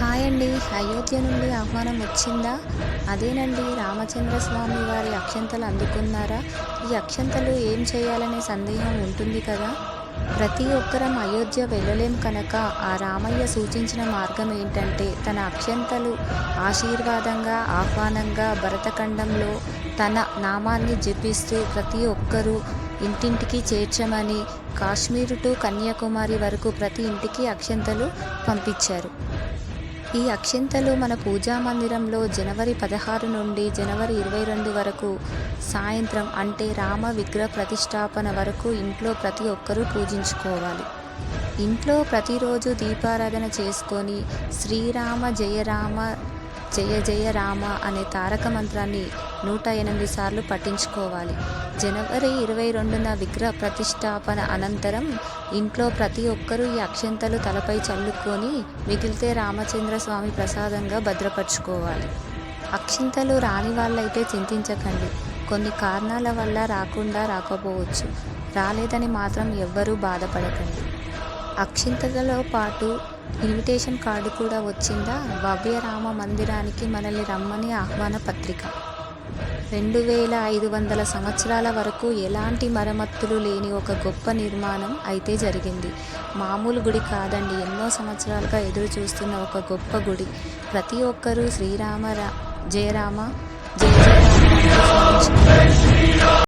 Hi అండి. అయోధ్య నుండి ఆహ్వానం వచ్చిందా? అదేనండి. రామచంద్ర స్వామి వారి అక్షంతలు అందుకున్నారా? ఈ అక్షంతలు ఏం చేయాలనే సందేహం ఉంటుంది కదా? ప్రతి ఒక్కరం అయోధ్య వెళ్ళలేం కనుక ఆ రామయ్య సూచించిన మార్గం ఏంటంటే తన అక్షంతలు ఆశీర్వాదంగా ఆహ్వానంగా భరతఖండంలో తన నామాన్ని జపిస్తూ ప్రతి ఒక్కరూ ఇంటింటికి చేర్చమని కాశ్మీరు టు కన్యాకుమారి వరకు ప్రతి ఇంటికి అక్షంతలు పంపించారు. ఈ అక్షింతలు మన పూజా మందిరంలో జనవరి పదహారు నుండి జనవరి ఇరవై రెండు వరకు సాయంత్రం అంటే రామ విగ్రహ ప్రతిష్టాపన వరకు ఇంట్లో ప్రతి ఒక్కరూ పూజించుకోవాలి. ఇంట్లో ప్రతిరోజు దీపారాధన చేసుకొని శ్రీరామ జయరామ జయ జయ రామ అనే తారక మంత్రాన్ని నూట ఎనిమిది సార్లు పఠించుకోవాలి. జనవరి ఇరవై రెండున విగ్రహ ప్రతిష్టాపన అనంతరం ఇంట్లో ప్రతి ఒక్కరూ ఈ అక్షంతలు తలపై చల్లుకొని మిగిలితే రామచంద్ర స్వామి ప్రసాదంగా భద్రపరచుకోవాలి. అక్షింతలు రాని వాళ్ళైతే చింతించకండి. కొన్ని కారణాల వల్ల రాకుండా రాకపోవచ్చు. రాలేదని మాత్రం ఎవ్వరూ బాధపడకండి. అక్షింతలతో పాటు ఇన్విటేషన్ కార్డు కూడా వచ్చిందా? భవ్య రామ మందిరానికి మనల్ని రమ్మని ఆహ్వాన పత్రిక రెండు వేల ఐదు వందల సంవత్సరాల వరకు ఎలాంటి మరమ్మతులు లేని ఒక గొప్ప నిర్మాణం అయితే జరిగింది. మామూలు గుడి కాదండి. ఎన్నో సంవత్సరాలుగా ఎదురు చూస్తున్న ఒక గొప్ప గుడి. ప్రతి ఒక్కరూ శ్రీరామ రా- జయరామ జయ జయరామ